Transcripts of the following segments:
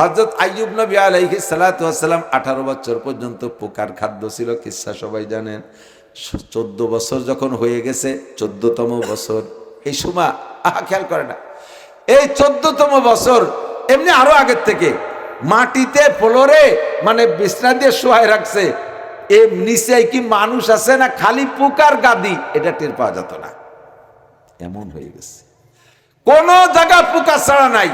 হজরত আইয়ুব নবী আলাইহি সালাতাম আঠারো বছর পর্যন্ত পোকার খাদ্য ছিল, কিসা সবাই জানেন? চোদ্দ বছর যখন হয়ে গেছে, চোদ্দতম বছর। এই সময়, আহা, খেয়াল করে না। এই চোদ্দতম বছর, এমনি আরও আগের থেকে, মাটিতে ফ্লোরে মানে বিছনা দিয়ে শোয়াই রাখছে। এ নিচে কি মানুষ আছে না খালি পোকার গাদি? এটা টের পাওয়া যেত না। এমন হয়ে গেছে। কোন জায়গা পোকা ছাড়া নাই।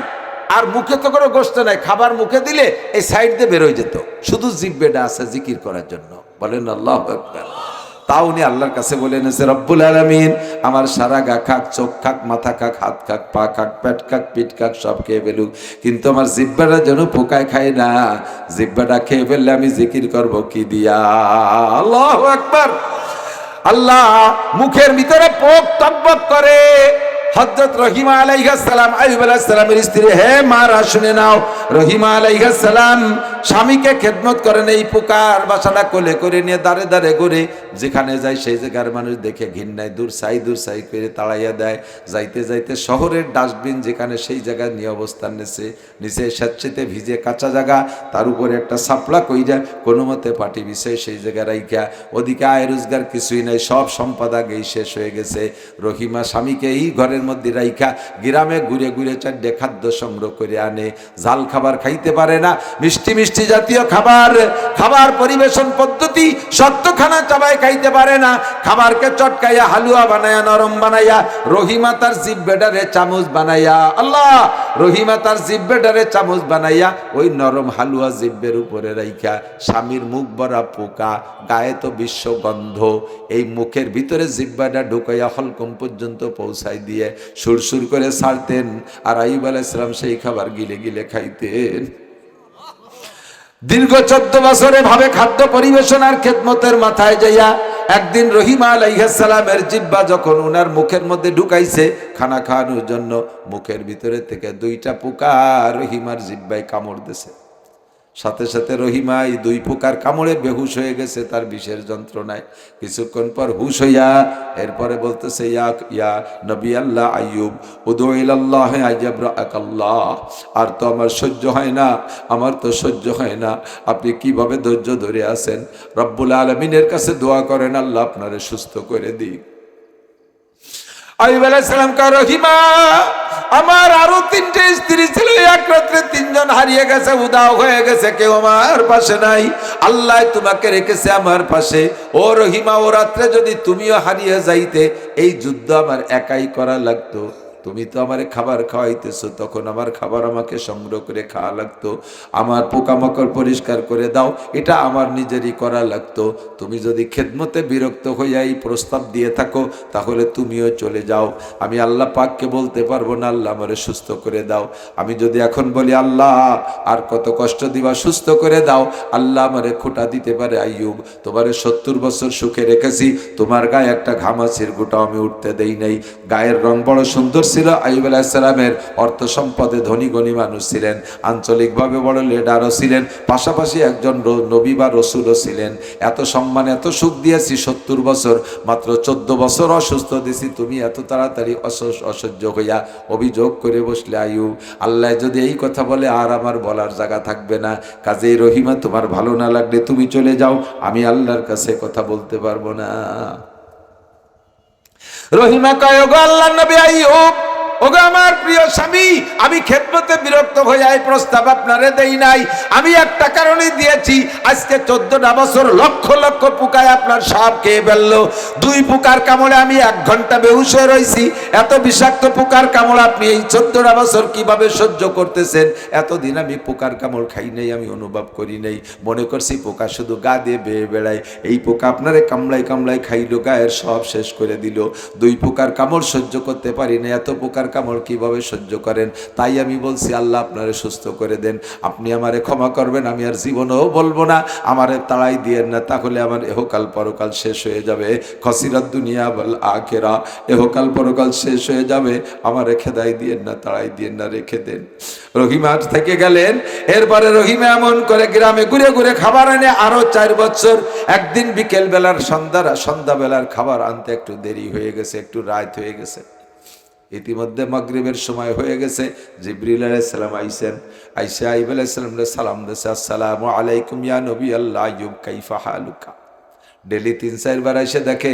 আর মুখে তো কোনো গোস্ত নাই, খাবার মুখে দিলে এই সাইড দিয়ে বেরোয় যেত। শুধু জিব্বেটা আছে জিকির করার জন্য। বলেন, আল্লাহ তাও উনি আল্লাহর কাছে বলে এনেছে, রব্বুল আলমিন, আমার সারা গা খাক, চোখ খাক, মাথা খাক, হাত খাক, পা খাক, পেট খাক, পিঠ খাক, সব খেয়ে ফেলুক। কিন্তু আমার জিব্বাটা যেন পোকায় খায় না, জিব্বাটা খেয়ে ফেললে আমি জিকির করব কি দিয়া? আল্লাহ একবার আল্লাহ মুখের ভিতরে পোক টকবক করে। হজরত রহিমা আলাইহাসালাম আইব আলাইসালামের স্ত্রী হে মারা শুনে নাও। রহিমা আলাইহাসালাম স্বামীকে খেদমত করেন, এই পোকার বাসাটা কোলে করে নিয়ে দাঁড়ে দাঁড়ে ঘুরে। যেখানে যায় সেই জায়গার মানুষ দেখে ঘিন্নায় দূর সাই দূর সাই করে তাড়াইয়া দেয়। যাইতে যাইতে শহরের ডাস্টবিন যেখানে সেই জায়গায় নিয়ে অবস্থান নেছে নিচে স্বেচ্ছেতে ভিজে কাঁচা জায়গা, তার উপরে একটা সাপলা কইরা কোনো মতে পাটি বিষয় সেই জায়গায় রাইখা। ওদিকে আয় রোজগার কিছুই নাই, সব সম্পদ আগেই শেষ হয়ে গেছে। রহিমা স্বামীকে এই ঘরের মধ্যে রাইখা, গ্রামে ঘুরে ঘুরে চারটে খাদ্য সংগ্রহ করে আনে। জাল খাবার খাইতে পারে না, মিষ্টি মিষ্টি জাতীয় খাবার। খাবার পরিবেশন পদ্ধতি সত্যখানা চাবাই খাইতে পারে না। খাবারকে চটকাইয়া হালুয়া বানায়া নরম বানাইয়া, রহিমা তার জিভ বেডারে চামচ বানাইয়া, আল্লাহ! রহিমা তার জিভ বেডারে চামচ বানাইয়া, ওই নরম হালুয়া জিব্বের উপরে রাইখা স্বামীর মুখ ভরা পোকা, গায়ে তো বিশ্বগন্ধ এই মুখের ভিতরে জিব্বাটা ঢুকাইয়া হলকম পর্যন্ত পৌঁছাই দিয়ে সুরসুর করে ছাড়তেন আর আইব আলাইসালাম সেই খাবার গিলে গিলে খাইতেন। দীর্ঘ চোদ্দ বছরে ভাবে খাদ্য পরিবেশনার খেদমতের মাথায় যাইয়া একদিন রহিমা আলাইহাসালামের জিব্বা যখন উনার মুখের মধ্যে ঢুকাইছে, খানা খাওয়ানোর জন্য মুখের ভিতরে থেকে দুইটা পোকা রহিমার জিব্বায় কামড় দিছে। সাথে সাথে রহিমা এই দুই পোকার কামড়ে বেহুশ হয়ে গেছে, তার বিষের যন্ত্রণায়। কিছুক্ষণ পর হুশ হইয়া এরপরে বলতেছে, ইয়া ইয়া নবী আল্লাহ আইয়ুব উদুল্লাহ আল্লাহ আর তো আমার সহ্য হয় না, আমার তো সহ্য হয় না। আপনি কীভাবে ধৈর্য ধরে আছেন? রব্বুল আলমিনের কাছে দোয়া করেন, আল্লাহ আপনারে সুস্থ করে দিক। আইব আলাইসালাম কার রহিমা। আমার আরও তিনটে স্ত্রী ছিল, এক রাত্রে তিনজন হারিয়ে গেছে, উদাও হয়ে গেছে, কেউ আমার পাশে নাই। আল্লাহ তোমাকে রেখেছে আমার পাশে। ও রহিমা, ও রাত্রে যদি তুমিও হারিয়ে যাইতে, এই যুদ্ধ আমার একাই করা লাগতো। তুমি তো আমারে খাবার খাওয়াইতেছো, তখন আমার খাবার আমাকে সংগ্রহ করে খাওয়া লাগতো। আমার পোকামাকড় পরিষ্কার করে দাও, এটা আমার নিজেরই করা লাগতো। তুমি যদি খেদমতে বিরক্ত হইয়া এই প্রস্তাব দিয়ে থাকো, তাহলে তুমিও চলে যাও। আমি আল্লাহ পাককে বলতে পারব না, আল্লাহ আমারে সুস্থ করে দাও। আমি যদি এখন বলি, আল্লাহ, আর কত কষ্ট দিবা, সুস্থ করে দাও। আল্লাহ আমারে খোটা দিতে পারে, আইয়ুব, তোমারে সত্তর বছর সুখে রেখেছি। তোমার গায়ে একটা ঘামাচির গোটাও আমি উঠতে দেই নাই। গায়ের রং বড় সুন্দর ছিল আইব আলাহিসাল্লামের অর্থ সম্পদে ধনী গণী মানুষ ছিলেন, আঞ্চলিকভাবে বড় লিডারও ছিলেন, পাশাপাশি একজন নবী বা রসুলও ছিলেন। এত সম্মান, এত সুখ দিয়েছি সত্তর বছর, মাত্র চোদ্দ বছর অসুস্থ দিছি তুমি এত তাড়াতাড়ি অসহ্য হইয়া অভিযোগ করে বসলে আয়ু আল্লাহ যদি এই কথা বলে, আর আমার বলার জায়গা থাকবে না। কাজেই রহিমা, তোমার ভালো না লাগলে তুমি চলে যাও, আমি আল্লাহর কাছে কথা বলতে পারব না। রহিমা কয় ওগো আল্লাহ নবী আইয়ুব। ওগো আমার প্রিয় স্বামী, আমি খেদমতে বিরক্ত হয়ে এই প্রস্তাব আপনারে দেই নাই। আমি একটা কারণে দিয়েছি, আজকে চোদ্দটা বছর লক্ষ লক্ষ পোকায় আপনার সব খেয়ে ফেলল। দুই পোকার কামড়ে আমি এক ঘণ্টা বেহুশ হয়ে রয়েছি এত বিষাক্ত পোকার কামড় আপনি এই চোদ্দটা বছর কীভাবে সহ্য করতেছেন? এতদিন আমি পোকার কামড় খাই নাই, আমি অনুভব করি নাই। মনে করছি পোকা শুধু গা দিয়ে বেয়ে বেড়ায়। এই পোকা আপনারে কামড়াই কামড়াই খাইলো, গায়ের সব শেষ করে দিল। দুই পোকার কামড় সহ্য করতে পারি না এত পোকার কামড় কীভাবে সহ্য করেন? তাই আমি বলছি, আল্লাহ আপনারে সুস্থ করে দেন। আপনি আমারে ক্ষমা করবেন, আমি আর জীবনেও বলব না। আমারে তাড়াই দিয়েন না, তাহলে আমার এহকাল পরকাল শেষ হয়ে যাবে। খসিরাত দুনিয়া বল আখেরা, এহকাল পরকাল শেষ হয়ে যাবে। আমারে খেদাই দিয়েন না, তাড়াই দিয়েন না, রেখে দেন। রহিমা থেকে গেলেন। এরপরে রহিমা এমন করে গ্রামে ঘুরে ঘুরে খাবার এনে আরও চার বছর। একদিন বিকেল বেলার সন্ধ্যা সন্ধ্যা বেলার খাবার আনতে একটু দেরি হয়ে গেছে, একটু রাত হয়ে গেছে। ইতিমধ্যে মগরিবের সময় হয়ে গেছে। জিব্রিল আলাইসালাম আইসেন। আইসা আইব আলাইসালাম সালাম দেশে আলাইকুম ইয়া নবী আল্লাহ, আইয়ুব কাইফা হালুকা? ডেলি তিন, চারবার এসে দেখে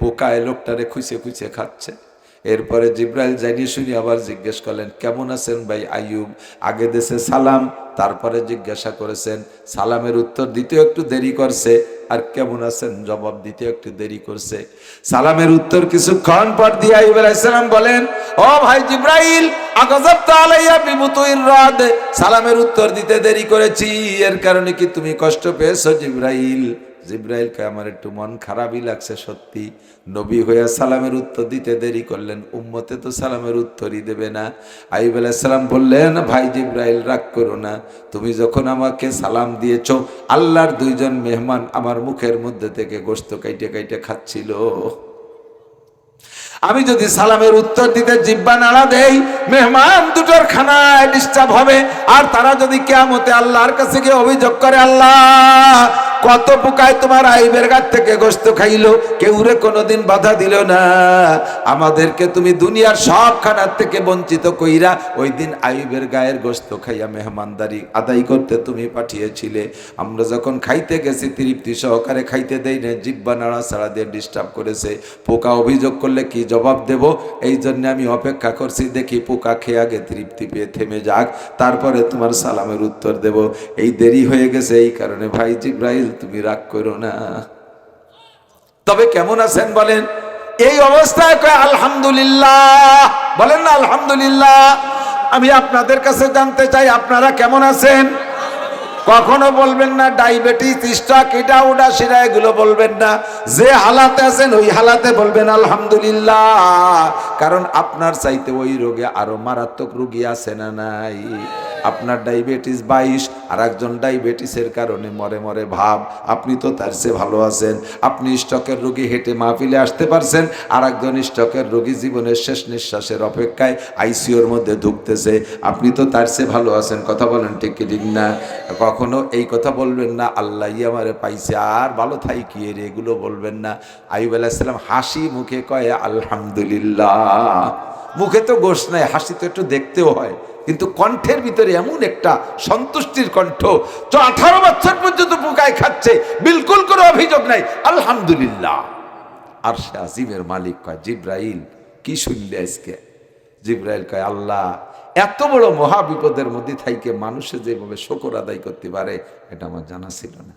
পোকায় লোকটারে খুঁচে খুঁচে খাচ্ছে। এরপরে জিব্রাইল জানিয়ে শুনি আবার জিজ্ঞেস করলেন, কেমন আছেন ভাই আইয়ুব? আগে দেশে সালাম, তারপরে জিজ্ঞাসা করেছেন, সালামের উত্তর দিতেও একটু দেরি করছে, আর কেমন আছেন? জবাব দিতে একটু দেরি করছে। সালামের উত্তর কিছুক্ষণ পর দিয়ে আইব আলাইসালাম বলেন, ও ভাই জিব্রাইল সালামের উত্তর দিতে দেরি করেছি, এর কারণে কি তুমি কষ্ট পেয়েছ জিব্রাইল? জিব্রাইলকে আমার একটু মন খারাপই লাগছে সত্যি। নবী হইয়া সালামের উত্তর দিতে দেরি করলেন। উম্মতে তো সালামের উত্তরই দেবে না। আইব সালাম বললেন, ভাই জিব্রাইল, রাগ করো না। তুমি যখন আমাকে সালাম দিয়েছ, আল্লাহর দুইজন মেহমান আমার মুখের মধ্যে থেকে গোস্ত কাইটে কাইটে খাচ্ছিল। আমি যদি সালামের উত্তর দিতে জিব্বা নাড়া দেই, মেহমান দুটোর খানায় ডিস্টার্ব হবে। আর তারা যদি কেয়ামতে আল্লাহর কাছে গিয়ে অভিযোগ করে, আল্লাহ কত পোকায় তোমার আইবের গাছ থেকে গোস্ত খাইলো? কেউ রে কোনোদিন বাধা দিল না। আমাদেরকে তুমি দুনিয়ার সব খানার থেকে বঞ্চিত কইরা ওই দিন আইবের গায়ের গোস্ত খাইয়া মেহমানদারি আদায় করতে তুমি পাঠিয়েছিলে। আমরা যখন খাইতে গেছি, তৃপ্তি সহকারে খাইতে দেই না জিব্বা নাড়া ছাড়া দিয়ে ডিস্টার্ব করেছে। পোকা অভিযোগ করলে কি জবাব দেব? এই জন্য আমি অপেক্ষা করছি, দেখি পোকা খেয়ে আগে তৃপ্তি পেয়ে থেমে যাক, তারপরে তোমার সালামের উত্তর দেব। এই দেরি হয়ে গেছে, এই কারণে ভাই জিব্রাইল তুমি রাগ করো না। তবে কেমন আছেন বলেন? এই অবস্থায় কয়, আলহামদুলিল্লাহ। বলেন না, আলহামদুলিল্লাহ। আমি আপনাদের কাছে জানতে চাই, আপনারা কেমন আছেন? কখনো বলবেন না, ডায়াবেটিস, স্ট্রোক, এটা, ওটা, সেটা, এগুলো বলবেন না। যে হালাতে আছেন, ওই হালাতে বলবেন, আলহামদুলিল্লাহ। কারণ আপনার চাইতে ওই রোগে আরও মারাত্মক রোগী আছে না নাই? আপনার ডায়াবেটিস বাইশ আর একজন ডায়াবেটিসের কারণে মরে মরে ভাব। আপনি তো তার চেয়ে ভালো আছেন। আপনি স্টকের রোগী হেঁটে মাহফিলে আসতে পারছেন। আর একজন স্টকের রোগী জীবনের শেষ নিঃশ্বাসের অপেক্ষায় আইসিওর মধ্যে ঢুকতেছে। আপনি তো তার চেয়ে ভালো আছেন। কথা বলেন ঠিক কি ঠিক না? কখনো এই কথা বলবেন না, আল্লাহ আমারে পাইছে। আর ভালো থাই কি রে এগুলো বলবেন না। আইব আলাইসালাম হাসি মুখে কয়ে, আলহামদুলিল্লাহ। মুখে তো গোশ নাই, হাসি তো একটু দেখতেও হয়। কিন্তু কণ্ঠের ভিতরে এমন একটা সন্তুষ্টির কণ্ঠ তো আঠারো বছর পর্যন্ত পোকায় খাচ্ছে। বিলকুল কোনো অভিযোগ নাই। আলহামদুলিল্লাহ। আর সে আজিমের মালিক কয়, জিব্রাইল, কি শুনলে আজকে? জিব্রাইল কয়, আল্লাহ, এত বড় মহা বিপদের মধ্যে থাইকে মানুষে যেভাবে শকর আদায় করতে পারে, এটা আমার জানা ছিল না।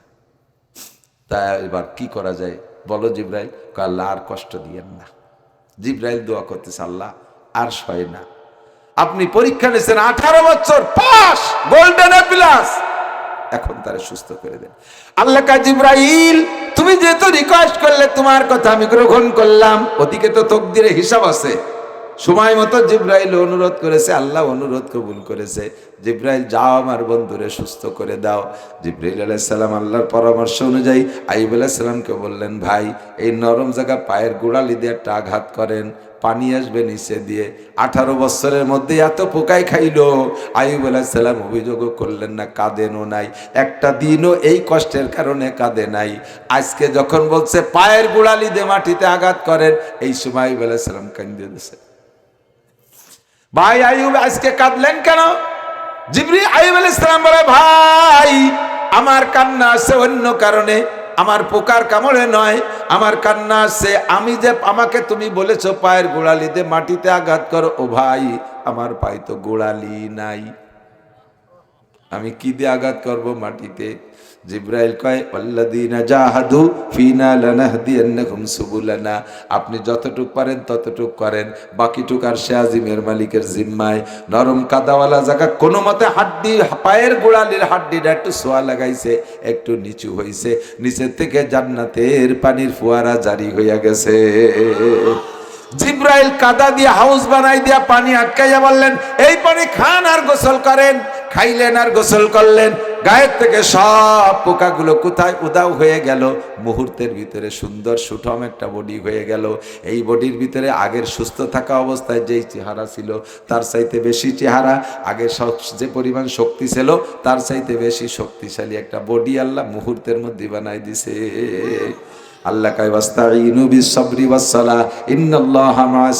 তাই এবার কি করা যায়? বলো জিব্রাইল। কয়, আল্লাহ, আর কষ্ট দিয়েন না। জিব্রাইল দোয়া করতেছে, আল্লাহ, আর সয় না। আপনি পরীক্ষা নিয়েছেন, আঠারো বছর পাস গোল্ডেন প্লাস এখন তারা সুস্থ করে দেন। আল্লাহ কাজিব্রাইল তুমি যেহেতু রিকোয়েস্ট করলে, তোমার কথা আমি গ্রহণ করলাম। ওদিকে তো তকদিরে হিসাব আছে। সময় মতো জিব্রাইল অনুরোধ করেছে, আল্লাহ অনুরোধ কবুল করেছে। জিব্রাইল, যাও আমার বন্ধুরে, সুস্থ করে দাও। জিব্রাইল আলাইসাল্লাম আল্লাহর পরামর্শ অনুযায়ী আইব আলাইসাল্লামকে বললেন, ভাই, এই নরম জায়গা পায়ের গোড়ালি দিয়ে একটা আঘাত করেন। পানি আসবে নিচে দিয়ে। আঠারো বছরের মধ্যে এত পোকাই খাইলো। আইব আলাইসাল্লাম অভিযোগও করলেন না, কাঁদেনও নাই। একটা দিনও এই কষ্টের কারণে কাঁদে নাই। আজকে যখন বলছে, পায়ের গোড়ালি দিয়ে মাটিতে আঘাত করেন, এই সময় আইব আলাইসাল্লাম কান্দিয়ে দিয়েছে ভাই আইব আজকে কাঁদলেন কেন? জিবরি আইব আলাইসালাম বলে, ভাই, আমার কান্না আছে অন্য কারণে। আমার পোকার কামড়ে নয়, আমার কান্না সে আমি যে আমাকে তুমি বলেছ পায়ের গোড়ালিতে মাটিতে আঘাত করো, ও ভাই, আমার পায়ে তো গোড়ালি নাই। আমি কি দিয়ে আঘাত করব মাটিতে? জিব্রাইল কয় আল্লাদিনা জাহাদু ফিনা লানাহদিয়ান্নাকুম সুবুলানা। আপনি যতটুক পারেন ততটুক করেন, বাকিটুক আর সে আজিমের মালিকের জিম্মায়। নরম কাদাওয়ালা জায়গা, কোনো মতে হাড্ডি, পায়ের গোড়ালির হাড্ডিটা একটু সোয়া লাগাইছে, একটু নিচু হইছে। নিচের থেকে জান্নাতের পানির ফোয়ারা জারি হইয়া গেছে। জিব্রাইল কাদা দিয়ে হাউস বানাই দিয়া পানি আটকাইয়া বললেন, এই পানি খান আর গোসল করেন। খাইলেন আর গোসল করলেন। গায়ের থেকে সব পোকাগুলো কোথায় উদাও হয়ে গেল? মুহূর্তের ভিতরে সুন্দর সুঠম একটা বডি হয়ে গেল। এই বডির ভিতরে আগের সুস্থ থাকা অবস্থায় যেই চেহারা ছিল, তার চাইতে বেশি চেহারা, আগের যে পরিমাণ শক্তি ছিল, তার চাইতে বেশি শক্তিশালী একটা বডি আল্লাহ মুহূর্তের মধ্যে বানাই দিছে। আল্লাহ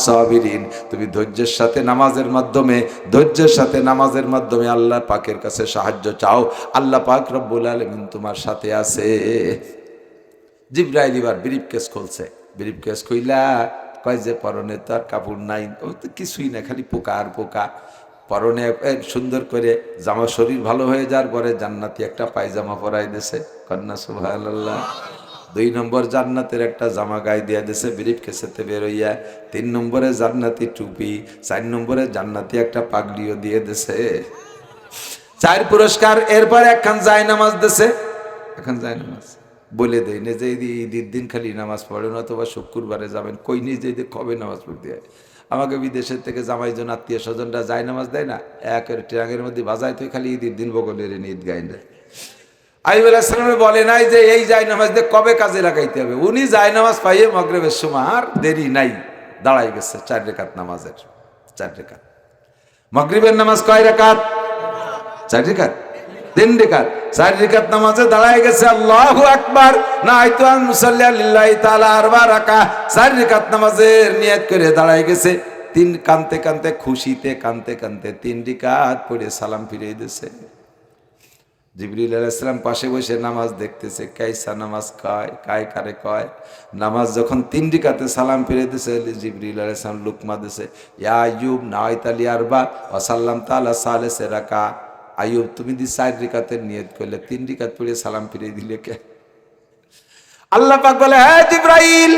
সাবিরিন। তুমি ধৈর্যের সাথে নামাজের মাধ্যমে, ধৈর্যের সাথে নামাজের মাধ্যমে আল্লাহ পাকের কাছে সাহায্য চাও। আল্লাহ পাক রব্বুল আলামিন তোমার সাথে আছে। জিব্রাইল এবার ব্রিফ কেস খুলছে। ব্রিফ কেস খুইলা কয় যে, পরনে তো আর কাপড় নাই। ও তো কিছুই না খালি পোকা আর পোকা। পরনে সুন্দর করে জামা শরীর ভালো হয়ে যাওয়ার পরে জান্নাতি একটা পায়জামা পরাই দিছে। কন্যা সুবহানাল্লাহ। দুই নম্বর জান্নাতের একটা জামা গায়ে দিয়ে দিছে, ব্রিফ কেসেতে বেরোইয়া তিন নম্বরে জান্নাতি টুপি, চার নম্বরে জান্নাতি একটা পাগড়িও দিয়ে দিছে। চার পুরস্কার, এরপর একখান যায় নামাজ দিছে। এখন যায় নামাজ। বলে দেয় না যে ঈদের দিন খালি নামাজ পড়েন অথবা শুক্রবারে যাবেন, কই নিজে যে কবে নামাজ পড়তে হয়? আমাকে বিদেশের থেকে জামাইজন আত্মীয় স্বজনরা যায় নামাজ দেয় না? একের ট্রাঙের মধ্যে বাজায়, তুই খালি ঈদের দিন বগলের ঈদ গাইন দেয়। আইব আলাইসালামে বলে নাই যে এই যায় নামাজ দিয়ে কবে কাজে লাগাইতে হবে? উনি যায় নামাজ পাইয়ে মগরেবের সময় আর দেরি নাই দাঁড়াই গেছে চার রেখাত নামাজের, চার রেখাত। মগরিবের নামাজ কয় রেখাত? চার রেখাত। তিন রেখাত। চার রেখাত নামাজে দাঁড়ায় গেছে, আল্লাহু আকবার। না আইতু আন মুসাল্লি লিল্লাহি তাআলা আরবা রাকা। চার রেখাত নামাজের নিয়ত করে দাঁড়ায় গেছে। তিন কানতে কানতে খুশিতে কানতে কানতে তিন রিকাত পড়ে সালাম ফিরিয়ে দিয়েছে। জিবরিল আলাইসালাম পাশে বসে নামাজ দেখতেছে, কাইসা নামাজ কয়, কায় কারে কয়? নামাজ যখন তিন রিকাতে সালাম ফিরে দিছে জিবরিল আলাইসালাম লুকমা দিছে ইয়া আইয়ুব নাওয়াইতালি আরবা, ওয়াসাল্লাম তাআলা সালেসে রাকা। আয়ুব তুমি দি চার রিকাতের নিয়ত করলে, তিন রিকাত পড়ে সালাম ফিরে দিলে কে? আল্লাহ পাক বলে হ্যাঁ জিব্রাইল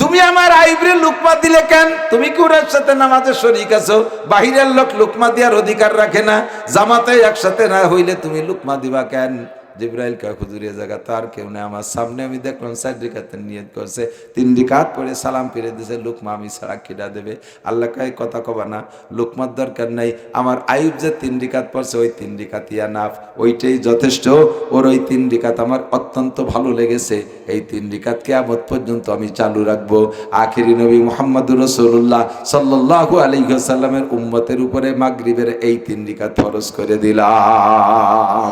তুমি আমার আইবরে লুকমা দিলে কেন? তুমি কি ওনার সাথে নামাজে শরিক আছো? বাহিরের লোক লুকমা দেওয়ার অধিকার রাখে না। জামাতে একসাথে না হইলে তুমি লুকমা দিবা কেন? জিব্রাইল কা হুজুরের জায়গা, তার কেউ নেই আমার সামনে। আমি দেখলাম চার রিকাতে নিয়ত করছে, তিন রিকাত পরে সালাম ফিরে দিছে, লুকমা আমি ছাড়া কিডা দেবে। আল্লাহ কাই কথা কবা না, লুকমার দরকার নাই। আমার আয়ুব যে তিন রিকাত পড়ছে, ওই তিন রিকাত ইয়া নাফ ওইটাই যথেষ্ট। ওর ওই তিন রিকাত আমার অত্যন্ত ভালো লেগেছে। এই তিন রিকাত কেয়ামত পর্যন্ত আমি চালু রাখব। আখিরি নবী মোহাম্মদুর রসুল্লাহ সাল্লাহু আলাইসাল্লামের উম্মতের উপরে মাগরিবের এই তিন রিকাত ফরজ করে দিলাম।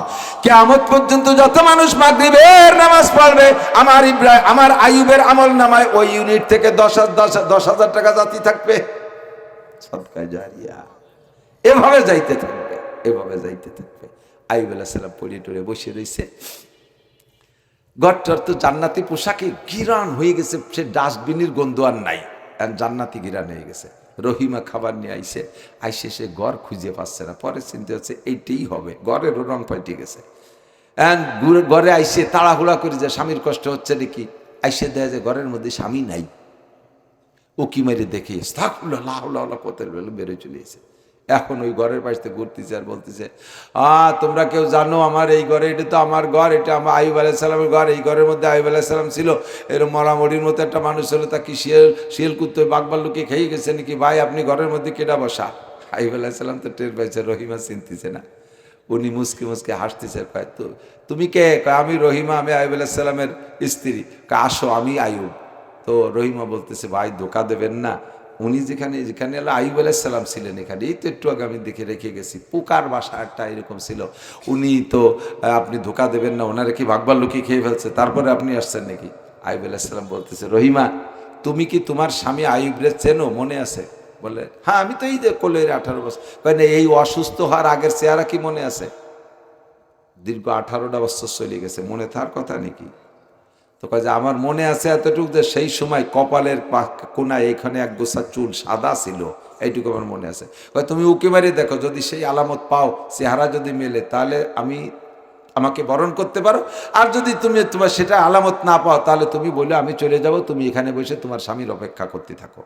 কেয়ামত পর্যন্ত যত মানুষ মাগরিবের নামাজ পড়বে, আমার ইব্রাহিম আমার আয়ুবের আমল নামায় ওই ইউনিট থেকে দশ দশ দশ হাজার টাকা জাতি থাকবে। এভাবে যাইতে থাকবে, এভাবে যাইতে থাকবে। পড়িয়ে টড়ে বসে রয়েছে তো জান্নাতি পোশাকে গিরান হয়ে গেছে, সে ডাস্টবিনের গন্ধ আর নাই। জান্নাতি গিরান হয়ে গেছে। রহিমা খাবার নিয়ে আইসে আইসে সে ঘর খুঁজে পাচ্ছে না। পরে চিন্তা হচ্ছে, এইটাই হবে। ঘরেরও রং পাল্টে গেছে। ঘুরে- ঘরে আইসে তাড়াহুড়া করে যে স্বামীর কষ্ট হচ্ছে নাকি? আইসে দেয় যে ঘরের মধ্যে স্বামী নাই। উকি মেরে দেখে? স্থাকুল্লা বেড়ে চলে এসে এখন ওই ঘরের পাশে ঘুরতেছে আর বলতেছে, আ, তোমরা কেউ জানো আমার এই ঘরে? এটা তো আমার ঘর, এটা আমার আইব আলাইসালামের ঘর। এই ঘরের মধ্যে আইব আলাইসালাম ছিল। এরকম মরামরির মতো একটা মানুষ ছিল তা কি শিয়াল শিয়াল কুত্তে বাঘবার লোকে খেয়ে গেছে নাকি? ভাই, আপনি ঘরের মধ্যে কেটা বসা? আইব আলাইসালাম তো টের পাইছে, রহিমা চিনতেছে না। উনি মুসকে মুসকে হাসতেছে, কয়, তো, তুমি কে? আমি রহিমা, আমি আইব আলাইসালামের স্ত্রী। কয়, আসো, আমি আয়ুব তো রহিমা বলতেছে, ভাই, ধোকা দেবেন না। উনি যেখানে যেখানে আল্লাহ আইব আলাইসাল্লাম ছিলেন এখানে, এই তো একটু আগে আমি দেখে রেখে গেছি, পোকার বাসা একটা এরকম ছিল। উনি তো আপনি ধোকা দেবেন না ওনারা কি ভাগবার লোকে খেয়ে ফেলছে? তারপরে আপনি আসছেন নাকি? আইব আলাইসাল্লাম বলতেছে, রহিমা, তুমি কি তোমার স্বামী আইবরে চেনো? মনে আছে? বলে হ্যাঁ আমি তো এই যে কোলের আঠারো বছর। কয়, না, এই অসুস্থ হওয়ার আগের চেহারা কি মনে আছে? দীর্ঘ আঠারোটা বছর চলে গেছে, মনে থাকার কথা নাকি? তো কয় যে, আমার মনে আছে এতটুকু যে সেই সময় কপালের কোনায় এখানে এক গোছা চুল সাদা ছিল, এইটুকু আমার মনে আছে। কয়, তুমি উকি মারি দেখো, যদি সেই আলামত পাও, চেহারা যদি মেলে, তাহলে আমি আমাকে বরণ করতে পারো। আর যদি তুমি তোমার সেটা আলামত না পাও, তাহলে তুমি বলে আমি চলে যাব, তুমি এখানে বসে তোমার স্বামীর অপেক্ষা করতে থাকো।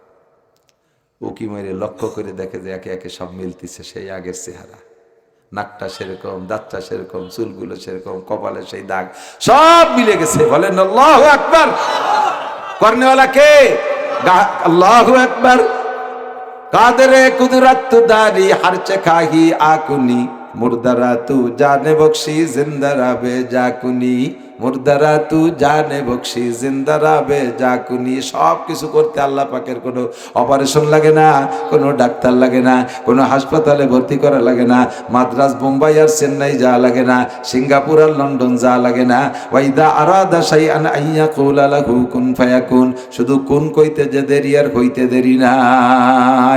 উকি মেরে লক্ষ্য করে দেখে যে একে একে সব মিলতিছে সেই আগের চেহারা। নাকটা সেরকম, দাঁতটা সেরকম, চুলগুলো সেরকম, কপালে সেই দাগ, সব মিলে গেছে। বলেন, আল্লাহ আকবার। কর্নেওয়ালা কে? আল্লাহ আকবার। কাদের কুদরত দারি হারচে খাহি আকুনি। মুর্দারা তু জানে বকশি, জিন্দারা বে জাকুনি। মুর্দারা তু জানে বকশি, জিন্দারা বে জাকুনি। সব কিছু করতে আল্লাহ পাকের কোনো অপারেশন লাগে না, কোনো ডাক্তার লাগে না, কোনো হাসপাতালে ভর্তি করা লাগে না, মাদ্রাস বোম্বাই আর চেন্নাই যা লাগে না, সিঙ্গাপুর আর লন্ডন যা লাগে না। ওয়াইদা আরাদা সাই আন আইয়া কৌলা লাহু কুন ফায়াকুন। শুধু কোন কইতে যে দেরি আর কইতে দেরি না।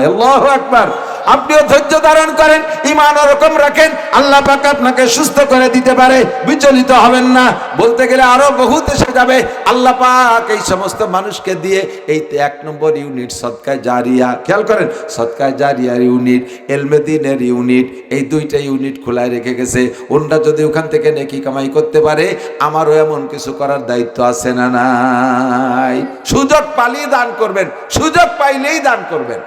আল্লাহু আকবার। আপনিও ধৈর্য ধারণ করেন ইমান ওরকম রাখেন, আল্লাহ পাক আপনাকে সুস্থ করে দিতে পারে, বিচলিত হবেন না। বলতে গেলে আরও বহুত এসে যাবে। আল্লাহ পাক এই সমস্ত মানুষকে দিয়ে এই এক নম্বর ইউনিট সৎকায় জারিয়া। খেয়াল করেন সৎকায় জারিয়ার ইউনিট, এলমেদিনের ইউনিট, এই দুইটা ইউনিট খোলায় রেখে গেছে। ওনরা যদি ওখান থেকে নেকি কামাই করতে পারে, আমারও এমন কিছু করার দায়িত্ব আছে না নাই? সুযোগ পালিয়ে দান করবেন, সুযোগ পাইলেই দান করবেন।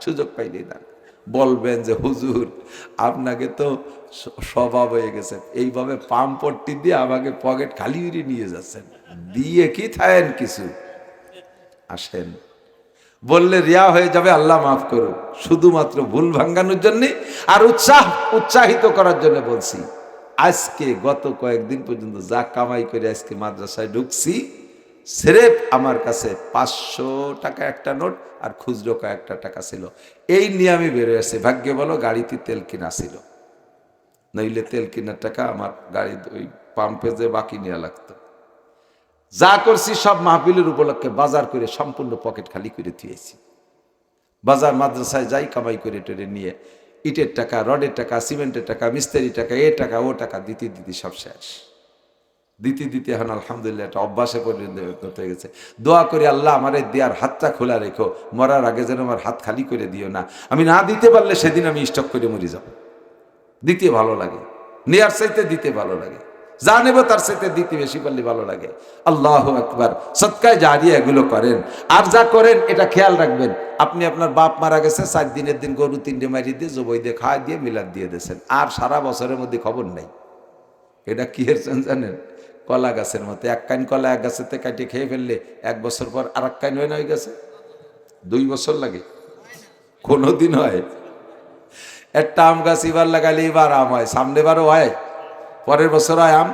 সুযোগ পাইলেই দান বলবেন যে, হুজুর, আপনাকে তো স্বভাব হয়ে গেছে। এইভাবে পাম পট্টি দিয়ে আমাকে পকেট খালি উড়ে নিয়ে যাচ্ছেন। দিয়ে কি থাকেন কিছু? আসেন। বললে, রিয়া হয়ে যাবে, আল্লাহ মাফ করুক। শুধুমাত্র ভুল ভাঙ্গানোর জন্যে আর উৎসাহ, উৎসাহিত করার জন্য বলছি। আজকে গত কয়েকদিন পর্যন্ত যা কামাই করে আজকে মাদ্রাসায় ঢুকছি সেরেপ আমার কাছে পাঁচশো টাকা একটা নোট আর খুচরো কয়েকটা টাকা ছিল। এই নিয়ে আমি বেরোয় আসছি। ভাগ্যে বলো, গাড়িতে তেল কিনা ছিল। নইলে তেল কেনার টাকা আমার গাড়ি ওই পাম্পে যে বাকি নেওয়া লাগতো। যা করছি সব মাহফিলের উপলক্ষে বাজার করে সম্পূর্ণ পকেট খালি করে দিয়েছি। বাজার মাদ্রাসায় যাই কামাই করে টেরে নিয়ে, ইটের টাকা, রডের টাকা, সিমেন্টের টাকা মিস্ত্রি টাকা, এ টাকা, ও টাকা, দিতে দিতে সব শেষ। দিতে দিতে এখন আলহামদুলিল্লাহ একটা অভ্যাসে পরিণত হয়ে গেছে। দোয়া করে আল্লাহ আমার এই দেওয়ার হাতটা খোলা রেখো, মরার আগে যেন আমার হাত খালি করে দিও না। আমি না দিতে পারলে সেদিন আমি স্টক করে মরে যাব। দিতে ভালো লাগে, নেয়ার চাইতে দিতে ভালো লাগে, যা নেব তার সাথে দিতে বেশি পারলে ভালো লাগে। আল্লাহ একবার সৎকায় জারিয়া এগুলো করেন। আর যা করেন, এটা খেয়াল রাখবেন। আপনি আপনার বাপ মারা গেছে, চার দিনের দিন গরু তিনটে মারি দিয়ে জবই দিয়ে খাওয়া দিয়ে মিলাদ দিয়ে দিয়েছেন। আর সারা বছরের মধ্যে খবর নাই। এটা কি হয়েছেন জানেন কলা গাছের মতো। এক কান কলা এক গাছেতে কাটিয়ে খেয়ে ফেললে এক বছর পর আর এক কান হয় না ওই গাছে? দুই বছর লাগে। কোনো দিন হয়। একটা আম গাছ এবার লাগালে এবার আম হয়, সামনে বারও হয়। পরের বছর হয় আম,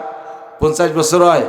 পঞ্চাশ বছর হয়।